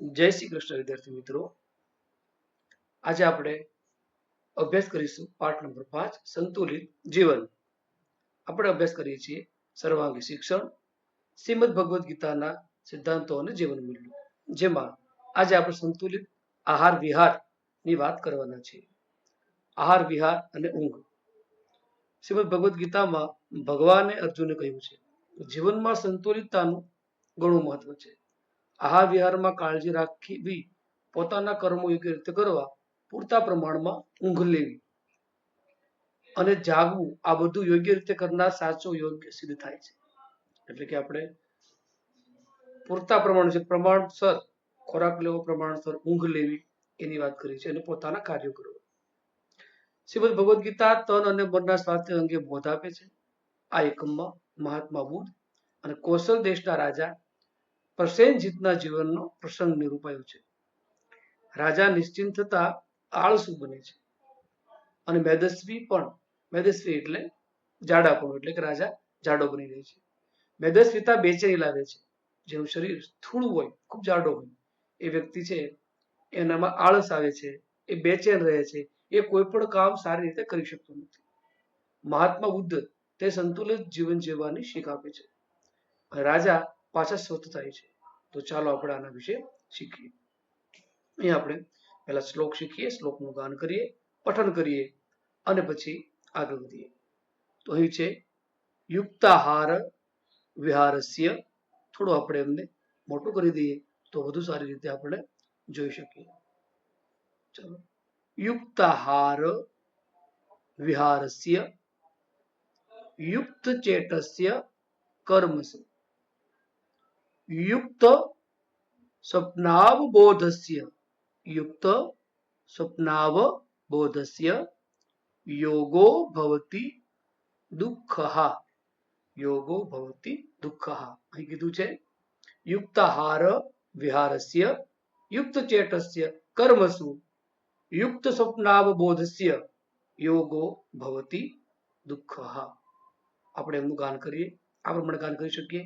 જય શ્રી કૃષ્ણ, વિદ્યાર્થી મિત્રો. આજે આપણે અભ્યાસ કરીશું પાઠ નંબર પાંચ, સંતુલિત જીવન. આપણે અભ્યાસ કરીએ છીએ સર્વાંગી શિક્ષણ, શ્રીમદ ભગવદ્ ગીતાના સિદ્ધાંતો અને જીવન મૂલ્યો. જેમાં આજે આપણે સંતુલિત આહાર વિહારની વાત કરવાના છીએ. આહાર વિહાર અને ઊંઘ. શ્રીમદ ભગવદ્ ગીતામાં ભગવાને અર્જુને કહ્યું છે જીવનમાં સંતુલિતતાનું ઘણું મહત્વ છે. આહાર વિહારમાં કાળજી રાખવી, પોતાના કર્મો યોગ્ય રીતે કરવા, પૂરતા પ્રમાણમાં ઊંઘ લેવી અને જાગવું, આ બધું યોગ્ય રીતે કરનાર સાચો યોગ્ય સિદ્ધ થાય છે. એટલે કે આપણે પૂરતા પ્રમાણ છે પ્રમાણસર ખોરાક લેવો, પ્રમાણસર ઊંઘ લેવી, એની વાત કરી છે અને પોતાના કાર્યો કરવા. શ્રીમદ ભગવદ્ ગીતા તન અને મનના સ્વાસ્થ્ય અંગે બોધ આપે છે. આ એકમમાં મહાત્મા બુદ્ધ અને કૌશલ દેશના રાજા પ્રસેનજીતના જીવનનો પ્રસંગ નિરૂપાયો છે. રાજા નિશ્ચિંત થતા આળસુ બને છે. અને મેદસ્વી પણ, મેદસ્વી એટલે જાડાપણું, એટલે કે રાજા જાડો બની રહે છે. મેદસ્વીતા બેચેની લાવે છે. જેનું શરીર થોડું હોય, ખૂબ જાડો હોય, એ વ્યક્તિ છે, એનામાં આળસ આવે છે, એ બેચેન રહે છે, એ કોઈ પણ કામ સારી રીતે કરી શકતો નથી. મહાત્મા બુદ્ધ તે સંતુલિત જીવન જીવવાની શીખ આપે છે. રાજા પાછા સ્વસ્થ થાય છે. તો ચાલો આપણે આના વિશે શીખીએ. અહીં આપણે પહેલા શ્લોક શીખીએ, શ્લોકનું ગાન કરીએ, પઠન કરીએ અને પછી આગળ વધીએ. તો અહીં છે, યુક્તાહાર વિહારસ્ય થોડું આપણે એમને મોટું કરી દઈએ તો વધુ સારી રીતે આપણે જોઈ શકીએ. ચલો, યુક્તાહાર વિહારસ્ય યુક્ત ચેતસ્ય કર્મસુ યુક્ત સ્વપ્નાવબોધસ્ય યુક્ત સ્વપ્નાવબોધસ્ય યોગો ભવતિ દુઃખઃ યોગો ભવતિ દુઃખઃ અહીં કીધું છે યુક્તાહાર વિહારસ્ય યુક્ત ચેતસ્ય કર્મસુ યુક્ત સ્વપ્નાવબોધસ્ય યોગો ભવતિ દુઃખઃ આપણે એમનું ગાન કરીએ આ પ્રમાણે ગાન કરી શકીએ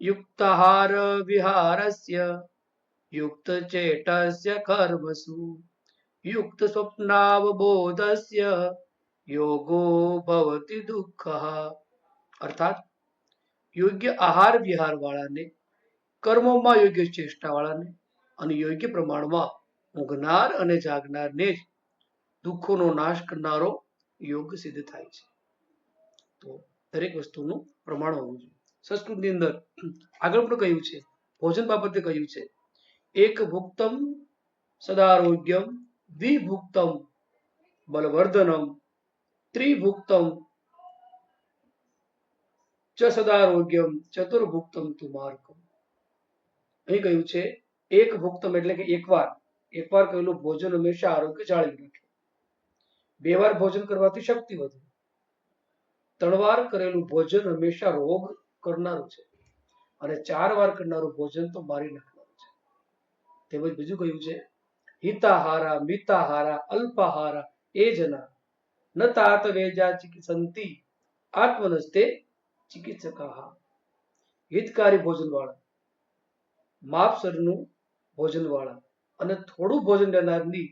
યુક્તાહાર વિહારસ્ય યુક્ત ચેતસ્ય કર્મસુ યુક્ત સ્વપ્નાવબોધસ્ય યોગો ભવતી દુઃખ અર્થાત યોગ્ય આહાર વિહાર વાળાને કર્મોમાં યોગ્ય ચેષ્ટા વાળાને અને યોગ્ય પ્રમાણમાં ઊંઘનાર અને જાગનારને જ દુઃખોનો નાશ કરનારો યોગ સિદ્ધ થાય છે. તો દરેક વસ્તુનું પ્રમાણ હોવું જોઈએ. સંસ્કૃતની અંદર આગળ પણ કહ્યું છે, ભોજન બાબતે કહ્યું છે. એક ભુક્તમ સદારોગ્યમ દ્વિભુક્તમ બલવર્ધનમ ત્રિભુક્તમ ચ સદારોગ્યમ ચતુર્ભુક્તમ તુમાર્કમ અહીં કહ્યું છે, એક ભુક્તમ એટલે કે એકવાર એકવાર કહેલું ભોજન હંમેશા આરોગ્ય જાળવી રાખે. બે વાર ભોજન કરવાથી શક્તિ વધે. ત્રણ વાર કરેલું ભોજન હંમેશા રોગ કરનારું છે. અને ચાર વાર કરનારું ભોજન તો મારી નાખનારું છે. તેમજ બીજું કહ્યું છે, હિતાહારા, મિતાહારા, અલ્પાહારા, એ જના, ન તાત વેજા ચિકિત્સંતી, આત્મનસ્તે ચિકિત્સકા હિતકારી ભોજનવાળા માપસરનું ભોજનવાળા અને થોડું ભોજન લેનારની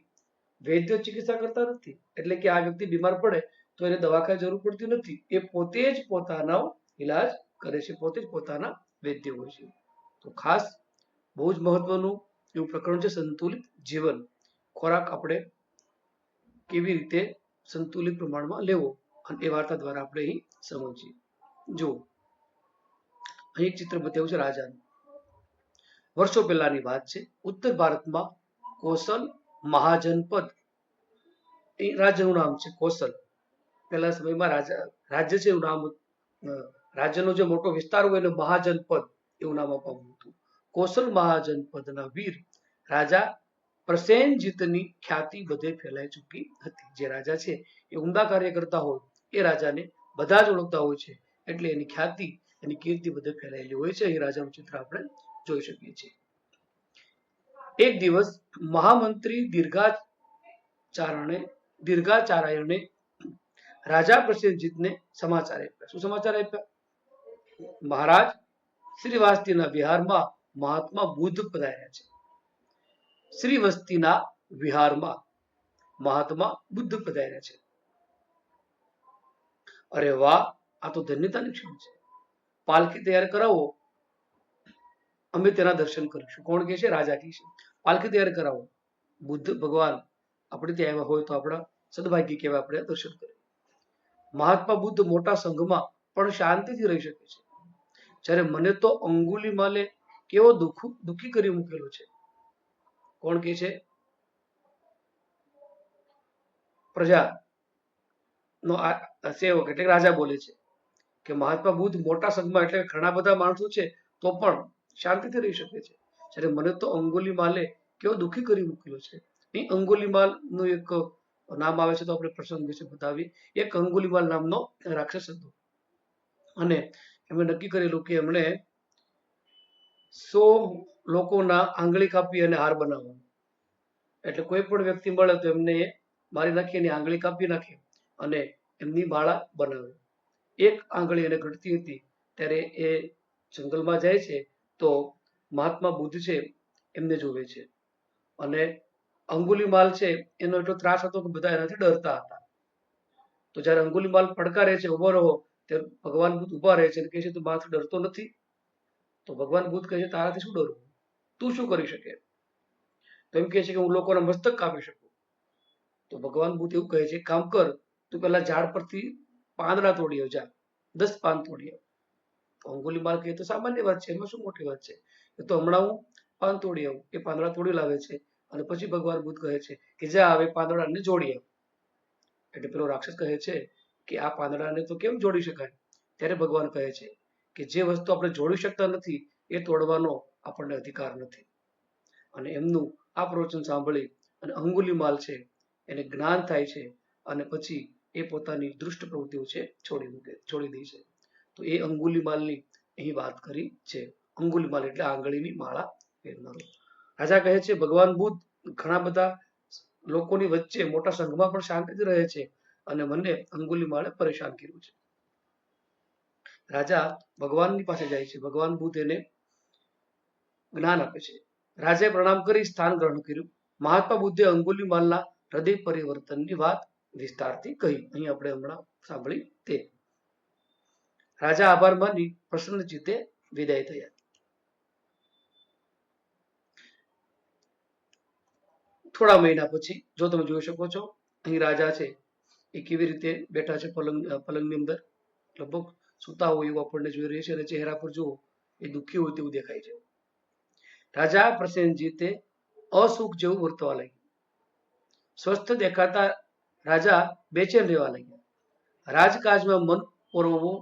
વૈદ્ય ચિકિત્સા કરતા નથી. એટલે કે આ વ્યક્તિ બીમાર પડે તો એને દવાખાને જરૂર પડતી નથી. એ પોતે જ પોતાનો ઈલાજ કરે છે, પોતે જ પોતાના વૈદ્ય હોય છે. તો ખાસ બહુ જ મહત્વનું એવું પ્રકરણ છે, સંતુલિત જીવન. ખોરાક આપણે કેવી રીતે સંતુલિત પ્રમાણમાં લેવો અને એ વાર્તા દ્વારા આપણે અહીં સમજીએ. જો, અહીં એક ચિત્ર બતાવ્યું છે રાજાનું. વર્ષો પહેલાની વાત છે, ઉત્તર ભારતમાં કોસલ મહાજનપદ. એ રાજ્યનું નામ છે કોસલ. પહેલા સમયમાં રાજા, રાજ્ય છે એનું નામ રાજ્યનો જે મોટો વિસ્તાર હોય એને મહાજનપદ એવું નામ આપવામાં હતું. કોસલ મહાજનપદના વીર રાજા પ્રસેનજીતની ખ્યાતિ બધે ફેલાઈ ચૂકી હતી. જે રાજા છે એ ઉમદા કાર્ય કરતા હોય એ રાજાને બધા જ ઓળખતા હોય છે. એટલે એની ખ્યાતિ, એની કીર્તિ બધે ફેલાયેલી હોય છે. એ રાજાનું ચિત્ર આપણે જોઈ શકીએ છીએ. એક દિવસ મહામંત્રી દીર્ઘાચારણે દીર્ઘાચારાયણે રાજા પ્રસેનજીતને સમાચાર આપ્યા. શું સમાચાર આપ્યા? મહારાજ શ્રીવાસ્તીના વિહારમાં મહાત્મા બુદ્ધ પધાર્યા છે. શ્રી વસ્તીના વિહારમાં મહાત્મા બુદ્ધ પધાર્યા છે. અરે વાહ, આ તો ધન્યતાની ક્ષણ છે. પાલખી તૈયાર કરાવો. અમે તેના દર્શન કરીશું. કોણ કે છે? રાજા કે છે. પાલખી તૈયાર કરાવો. બુદ્ધ ભગવાન આપણે ત્યાં આવ્યા હોય તો આપણા સદભાગ્ય કહેવાય, આપણે દર્શન કરીએ. મહાત્મા બુદ્ધ મોટા સંઘમાં પણ શાંતિથી રહી શકે છે. જ્યારે મને તો અંગુલી માલે કેવો દુઃખી કરી મૂકેલો છે. કોણ કે છે? પ્રજા, નો સેવક એટલે રાજા બોલે છે કે મહાત્મા બુદ્ધ મોટા સંઘમાં એટલે ઘણા બધા માણસો છે, તો પણ શાંતિથી રહી શકે છે. જ્યારે મને તો અંગોલી માલે કેવો દુઃખી કરી મૂકેલો છે. એ અંગોલી માલનું એક નામ આવે છે તો આપણે પ્રસંગ વિશે બતાવીએ. એક અંગુલીમાલ નામનો રાક્ષસ હતો. અને એમણે નક્કી કરેલું કે એમણે સો લોકોના આંગળી કાપી અને હાર બનાવવાનો એટલે કોઈ પણ વ્યક્તિ મળે તો એમને મારી નાખી એની આંગળી કાપી નાખે અને એમની માળા બનાવે. એક આંગળી એને ઘટતી હતી, ત્યારે એ જંગલમાં જાય છે તો મહાત્મા બુદ્ધ છે એમને જોવે છે. અને અંગુલીમાલ છે એનો એટલો ત્રાસ હતો કે બધા એનાથી ડરતા હતા. તો જ્યારે અંગુલીમાલ પડકારે છે ઊભો રહો ત્યારે ભગવાન બુદ્ધ ઊભા રહે છે અને છે, તું મારાથી ડરતો નથી. તો ભગવાન બુદ્ધ કહે છે, તારાથી શું ડરવું? તું શું કરી શકે? તો એમ કહે છે કે, હું લોકોના મસ્તક કાપી શકું. તો ભગવાન બુદ્ધ એવું કહે છે કામ કર, તું પેલા ઝાડ પરથી પાંદડા તોડી આવ, જા. દસ પાન તોડી આવ. તો અંગુલીમાલ કહે તો સામાન્ય વાત છે, એમાં શું મોટી વાત છે? એ તો હમણાં હું પાન તોડી આવું, એ પાંદડા તોડી લાવે છે. અને પછી ભગવાન બુદ્ધ કહે છે કે, જા, હવે પાંદડાને જોડી આવ. એટલે પેલો રાક્ષસ કહે છે કે આ પાંદડાને તો કેમ જોડી શકાય? ત્યારે ભગવાન કહે છે કે જે વસ્તુ આપણે જોડી શકતા નથી, એ તોડવાનો આપણને અધિકાર નથી. અને એમનું આ પ્રવચન સાંભળી અને અંગુલીમાલ છે, એને જ્ઞાન થાય છે અને પછી એ પોતાની દુષ્ટ પ્રવૃત્તિઓ છે છોડી મૂકે, છોડી દે છે. તો એ અંગુલીમાલની અહીં વાત કરી છે. અંગુલીમાલ એટલે આંગળીની માળા પહેરનારો. રાજા કહે છે, ભગવાન બુદ્ધ ઘણા બધા લોકોની વચ્ચે મોટા સંઘમાં પણ શાંતિથી રહે છે. અને મને અંગુલીમાળે પરેશાન કર્યું છે. રાજા ભગવાનની પાસે જાય છે. ભગવાન બુદ્ધ એને જ્ઞાન આપે છે. રાજાએ પ્રણામ કરી, સ્થાન ગ્રહણ કર્યું. મહાત્મા બુદ્ધે અંગુલીમાલના હૃદય પરિવર્તનની વાત વિસ્તારથી કહી. અહીં આપણે હમણાં સાંભળી તે. રાજા આભાર માની, પ્રસન્ન ચિત્તે વિદાય થયા. થોડા મહિના પછી, જો તમે જોઈ શકો છો, અહીં રાજા છે. એ કેવી રીતે બેઠા છે પલંગ પલંગની અંદર લગભગ સુતા હોય એવું આપણને જોઈ રહી છે અને ચહેરા પર જુઓ એ દુઃખી હોય તેવું દેખાય છે રાજા પ્રસેનજીતે અસુખ જેવું વર્તવા લાગ્યું સ્વસ્થ દેખાતા રાજા બેચેન રહેવા લાગ્યા રાજકાજમાં મન પોરવવું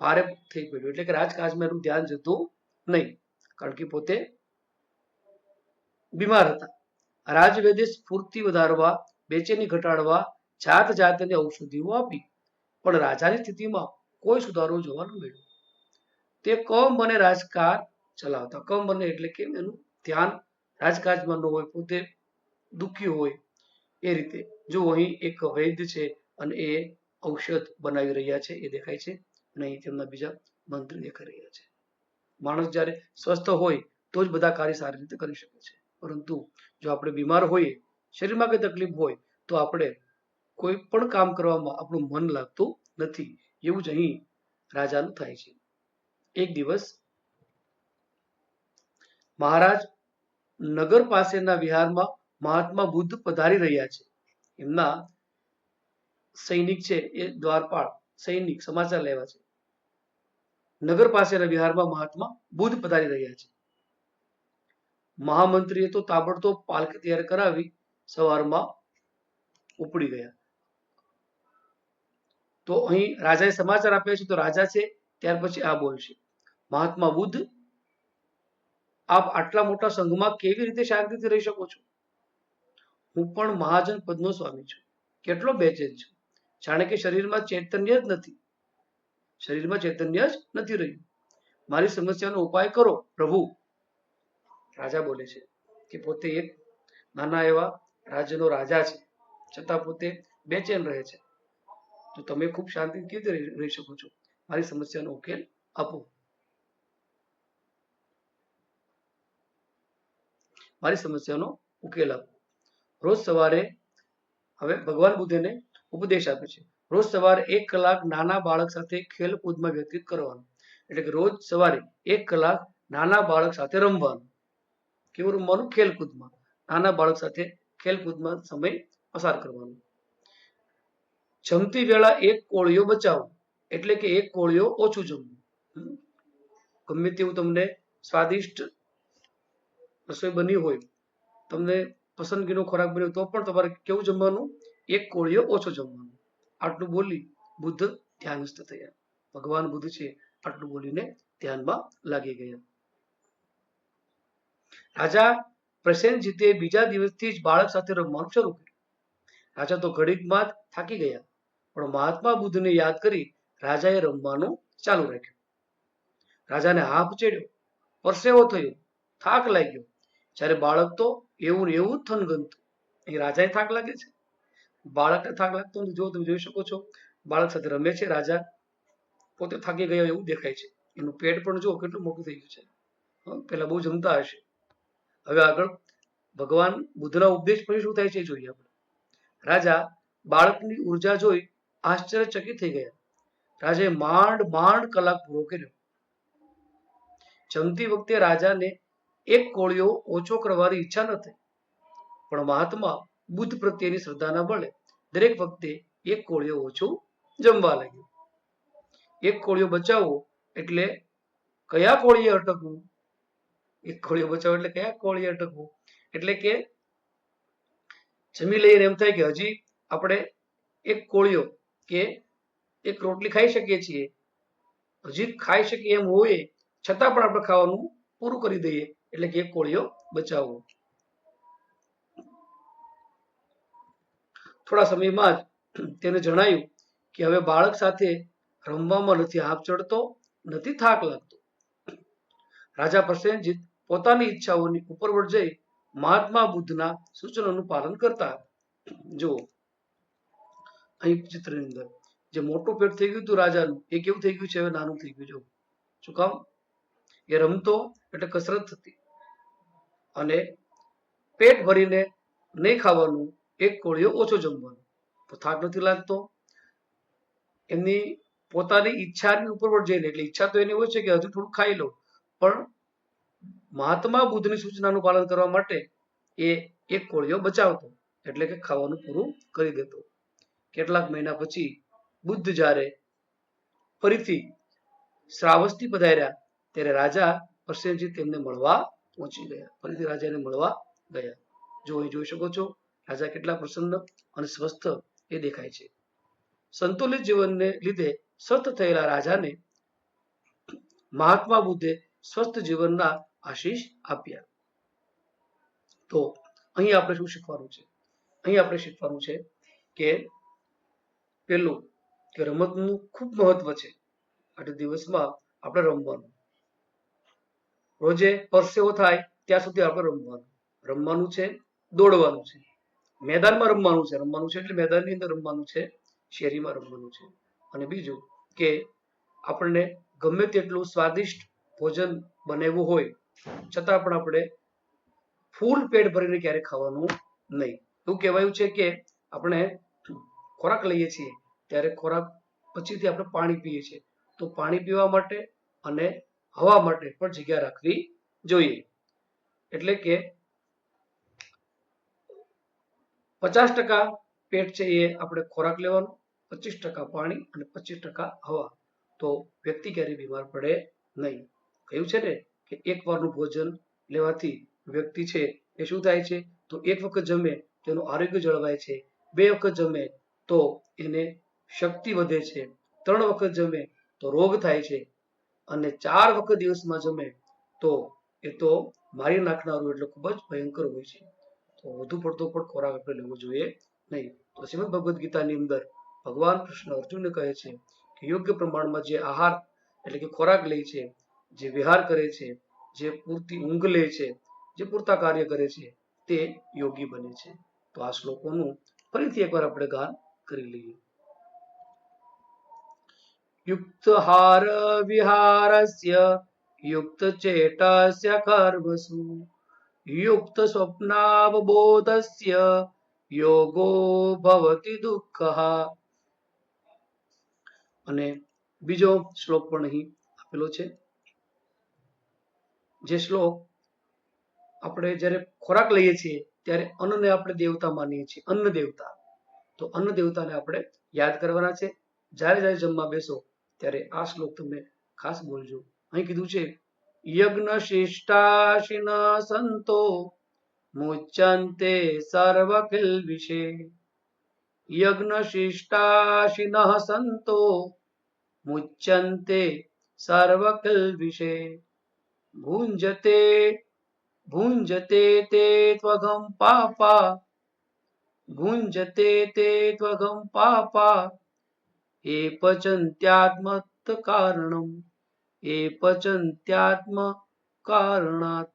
ભારે થઈ પડ્યું એટલે કે રાજકાજમાં એનું ધ્યાન જતું નહીં કારણ કે પોતે બીમાર હતા રાજવેદે સ્ફૂર્તિ વધારવા બેચેની ઘટાડવા જાત જાતની ઔષધિઓ આપી, પણ રાજાની સ્થિતિમાં કોઈ સુધારો જોવા ન મળ્યો તે કમ મને રાજકાર ચલાવતા, કમ મને એટલે કે એનું ધ્યાન રાજકાજમાં ન હોય, પોતે દુઃખી હોય, એ રીતે. જો અહીં એક વૈદ્ય છે અને એ ઔષધ બનાવી રહ્યા છે, એ દેખાય છે અને અહીં તેમના બીજા મંત્રી દેખાઈ રહ્યા છે. માણસ જ્યારે સ્વસ્થ હોય, તો જ બધા કાર્ય સારી રીતે કરી શકે છે. પરંતુ જો આપણે બીમાર હોઈએ, શરીરમાં કઈ તકલીફ હોય, તો આપણે કોઈ પણ કામ કરવામાં આપણું મન લાગતું નથી. એવું જ અહીં રાજાનું થાય છે. એક દિવસ મહારાજ નગર પાસેના વિહારમાં મહાત્મા બુદ્ધ પધારી રહ્યા છે. એમના સૈનિક છે એ દ્વારપાળ સૈનિક, સમાચાર લેવા છે. નગર પાસેના વિહારમાં મહાત્મા બુદ્ધ પધારી રહ્યા છે. મહામંત્રીએ તો તાબડતોબ પાલખી તૈયાર કરાવી સવારમાં ઉપડી ગયા. તો અહીં રાજાએ સમાચાર આપ્યા છે, તો રાજા છે, ત્યાર પછી આ બોલશે મહાત્મા બુદ્ધ, આપ આટલા મોટા સંઘમાં કેવી રીતે શાંતિથી રહી શકો છો? હું પણ મહાજન પદનો સ્વામી છું. કેટલો બેચેન છું. જાણે કે શરીરમાં ચૈતન્ય જ નથી. શરીરમાં ચૈતન્ય જ નથી રહ્યું. મારી સમસ્યાનો ઉપાય કરો, પ્રભુ. રાજા બોલે છે કે પોતે એક નાના એવા રાજ્યનો રાજા છે. છતાં પોતે બેચેન રહે છે. તો તમે ખૂબ શાંતિ કેવી રીતે રહી- શકો છો? મારી સમસ્યાનો ઉકેલ આપો. મારી સમસ્યાનો ઉકેલ આપો. રોજ સવારે હવે ભગવાન બુદ્ધને ઉપદેશ આપે છે. રોજ સવારે એક કલાક નાના બાળક સાથે ખેલકૂદમાં વ્યતીત કરવાનું. એટલે કે રોજ સવારે એક કલાક નાના બાળક સાથે રમવાનું. કેવું રમવાનું? ખેલકૂદમાં નાના બાળક સાથે ખેલકૂદમાં સમય પસાર કરવાનો. જમતી વેળા એક કોળિયો બચાવો. એટલે કે એક કોળિયો ઓછું જમવું. ગમે તેવું તમને સ્વાદિષ્ટ રસોઈ બની હોય, તમને પસંદગીનો ખોરાક બન્યો તો પણ તમારે કેવું જમવાનું? એક કોળિયો ઓછો જમવાનું. આટલું બોલી બુદ્ધ ધ્યાનસ્થ થયા. ભગવાન બુદ્ધ છે, આટલું બોલીને ધ્યાનમાં લાગી ગયા. રાજા પ્રસેનજીતે બીજા દિવસથી જ બાળક સાથે રમવાનું શરૂ કર્યું. રાજા તો ઘડીકમાં જ થાકી ગયા. પણ મહાત્મા બુદ્ધને યાદ કરી રાજાએ રમવાનું ચાલુ રાખ્યું. રાજાને હાફ ચડ્યો, પરસેવો થયો, થાક લાગ્યો. જ્યારે બાળક તો એવું ને એવું જ થનગનતું. અહીં રાજાએ થાક લાગે છે? બાળકને થાક લાગતો જો તમે જોઈ શકો છો, બાળક સાથે રમે છે. રાજા પોતે થાકી ગયો એવું દેખાય છે. એનું પેટ પણ જો કેટલું મોટું થઈ ગયું છે. પેલા બહુ જમતા હશે. હવે આગળ ભગવાન બુદ્ધના ઉપદેશ પછી શું થાય છે જોઈએ આપણે. રાજા બાળકની ઊર્જા જોઈ આશ્ચર્યચકિત થઈ ગયા. રાજે માંડ માંડ કલાક પૂરો કર્યો. જમતી વખતે રાજાને એક કોળિયો ઓછો કરવાની ઈચ્છા નથી પણ મહાત્મા બુદ્ધ પ્રત્યેની શ્રદ્ધાના બળે દરેક વખતે એક કોળિયો ઓછું જમવા લાગ્યું. એક કોળિયો બચાવવો એટલે કયા કોળીએ અટકવું? એક કોળિયો બચાવો એટલે કયા કોળીએ અટકવું? એટલે કે જમી લઈને એમ થાય કે હજી આપણે એક કોળિયો કે એક રોટલી ખાઈ શકીએ છીએ. હજી ખાઈ શકીએ એમ હોય, છતાં પણ આપણે ખાવાનું પૂરું કરી દઈએ. એટલે કે એક કોળીઓ બચાવવો થોડા સમયમાં જ તેને જણાયું કે હવે બાળક સાથે રમવામાં નથી હાફ ચડતો, નથી થાક લાગતો. રાજા પ્રસેનજીત પોતાની ઈચ્છાઓની ઉપરવટ જઈ મહાત્મા બુદ્ધના સૂચનોનું પાલન કરતા જુઓ. અહીં ચિત્રની અંદર. જે મોટું પેટ થઈ ગયું હતું રાજાનું, એ કેવું થઈ ગયું છે? હવે નાનું થઈ ગયું જો શું કામ? એ રમતો એટલે કસરત થતી. અને પેટ ભરીને નહીં ખાવાનું, એક કોળીઓ ઓછો જમવાનો. તો થાક નથી લાગતો. એમની પોતાની ઈચ્છાની ઉપર પણ જઈને, એટલે ઈચ્છા તો એની હોય છે કે હજુ થોડું ખાઈ લઉં. પણ મહાત્મા બુદ્ધની સૂચનાનું પાલન કરવા માટે એ એક કોળિયો બચાવતો. એટલે કે ખાવાનું પૂરું કરી દેતો. કેટલાક મહિના પછી બુદ્ધ જ્યારે ફરીથી શ્રાવસ્તી પધાર્યા, ત્યારે રાજા પરસેનજી તેમને મળવા પહોંચી ગયા. ફરીથી રાજાને મળવા ગયા. જો અહીં જોઈ શકો છો, રાજા કેટલા પ્રસન્ન અને સ્વસ્થ એ દેખાય છે. સંતુલિત જીવનને લીધે સ્વસ્થ થયેલા રાજાને મહાત્મા બુદ્ધે સ્વસ્થ જીવનના આશીષ આપ્યા. તો અહીં આપણે શું શીખવાનું છે? અહીં આપણે શીખવાનું છે કે પેલું કે રમતનું ખૂબ મહત્વ છે. આઠ દિવસમાં આપણે રમવાનું. રોજે પરસેવો થાય ત્યાં સુધી આપણે રમવાનું. રમવાનું છે, દોડવાનું છે. મેદાનમાં રમવાનું છે. રમવાનું છે એટલે મેદાનની અંદર રમવાનું છે, શેરીમાં રમવાનું છે. અને બીજું કે આપણને ગમે તેટલું સ્વાદિષ્ટ ભોજન બનાવવું હોય, છતાં પણ આપણે ફૂલ પેટ ભરીને ક્યારે ખાવાનું નહીં. એવું કહેવાયું છે કે આપણે ખોરાક લઈએ છીએ, ત્યારે ખોરાક પછીથી આપણે પાણી પીએ છીએ. તો પાણી પીવા માટે અને હવા માટે પણ જગ્યા રાખવી જોઈએ. એટલે કે પચાસ ટકા પેટ છે એ આપણે ખોરાક લેવાનો, પચીસ ટકા પાણી અને પચીસ ટકા હવા. તો વ્યક્તિ ક્યારેય બીમાર પડે નહીં. કહ્યું છે ને કે એક વારનું ભોજન લેવાથી વ્યક્તિ છે એ શું થાય છે? તો એક વખત જમે, તેનું આરોગ્ય જળવાય છે. બે વખત જમે તો એને શક્તિ વધે છે. ત્રણ વખત જમે તો રોગ થાય છે અને ચાર વખત દિવસમાં જમે તો એ તો મારી નાખનારું એટલે ખૂબ જ ભયંકર હોય છે. તો વધુ પડતો પણ ખોરાક આપણે લેવો જોઈએ નહીં. તો શ્રીમદ ભગવદ્ ગીતાની અંદર ભગવાન કૃષ્ણ અર્જુનને કહે છે કે યોગ્ય પ્રમાણમાં જે આહાર એટલે કે ખોરાક લે છે, જે વિહાર કરે છે, જે પૂરતી ઊંઘ લે છે, જે પૂરતા કાર્ય કરે છે તે યોગી બને છે. તો આ શ્લોકોનું ફરીથી એકવાર આપણે ગાન કરી લઈએ યુક્તહાર વિહારસ્ય યુક્ત ચેટસ્ય કર્મસુ યુક્ત સ્વપ્નાવબોધસ્ય યોગો ભવતિ દુઃખઃ અને બીજો શ્લોક પણ અહીં આપેલો છે. જે શ્લોક આપણે જ્યારે ખોરાક લઈએ છીએ, ત્યારે અન્નને આપણે દેવતા માનીએ છીએ, અન્ન દેવતા. તો અન્ન દેવતાને આપણે યાદ કરવાના છે. જ્યારે જ્યારે જમવા બેસો ત્યારે આ શ્લોક તમે ખાસ બોલજો. અહીં કીધું છે યજ્ઞ શિષ્ટાશિન સંતો મુચ્યંતે સર્વ વિશે. યજ્ઞ શિષ્ટાશિન સંતો મુચ્યંતે સર્વ વિશે. ભુંજતે ભુંજતે તે ત્વગમ પાપા ભુંજતે તે ત્વગમ પાપા એ પચંત્યાત્મત કારણમ એ પચંત્યાત્મ કારણાત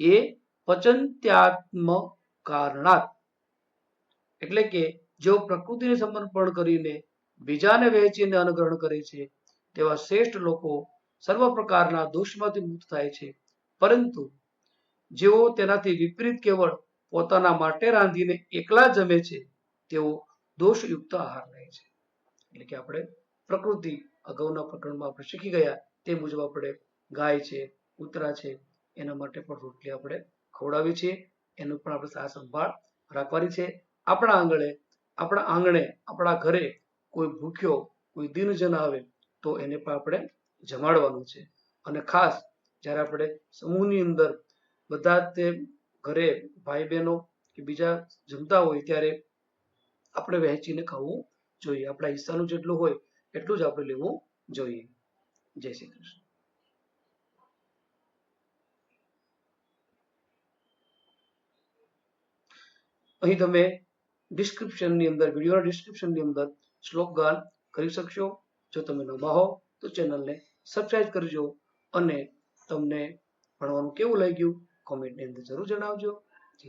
એ પચંત્યાત્મ એટલે કે જેઓ પ્રકૃતિને સમર્પણ કરીને બીજાને વહેંચીને અનુગ્રહણ કરે છે, તેવા શ્રેષ્ઠ લોકો સર્વ પ્રકારના દોષમાંથી મુક્ત થાય છે. પરંતુ જેઓ તેનાથી વિપરીત કેવળ પોતાના માટે રાંધીને એકલા જમે છે, તેઓ દોષયુક્ત આહાર લે છે. એટલે કે આપણે પ્રકૃતિ અગાઉના પ્રકરણમાં આપણે શીખી ગયા, તે મુજબ આપણે ગાય છે, કૂતરા છે, એના માટે પણ રોટલી આપણે ખવડાવી છીએ એનું પણ આપણે સાર સંભાળ રાખવાની છે. આપણા આંગણે આપણા આંગણે, આપણા ઘરે કોઈ ભૂખ્યો, કોઈ દિનજન આવે તો એને પણ આપણે જમાડવાનું છે. અને ખાસ જ્યારે આપણે સમૂહની અંદર બધા તે ઘરે ભાઈ બહેનો કે બીજા જમતા હોય ત્યારે આપણે વહેંચીને ખાવું જોઈએ. આપણા હિસ્સાનું જેટલું હોય એટલું જ આપણે લેવું જોઈએ. જય શ્રી કૃષ્ણ. અહીં તમે ડિસ્ક્રિપ્શનની અંદર, વિડીયોના ડિસ્ક્રિપ્શનની અંદર શ્લોક ગાન કરી શકશો. જો તમે નવા હો તો ચેનલને સબસ્ક્રાઈબ કરજો અને તમને ભણવાનું કેવું લાગ્યું કોમેન્ટની અંદર જરૂર જણાવજો. જય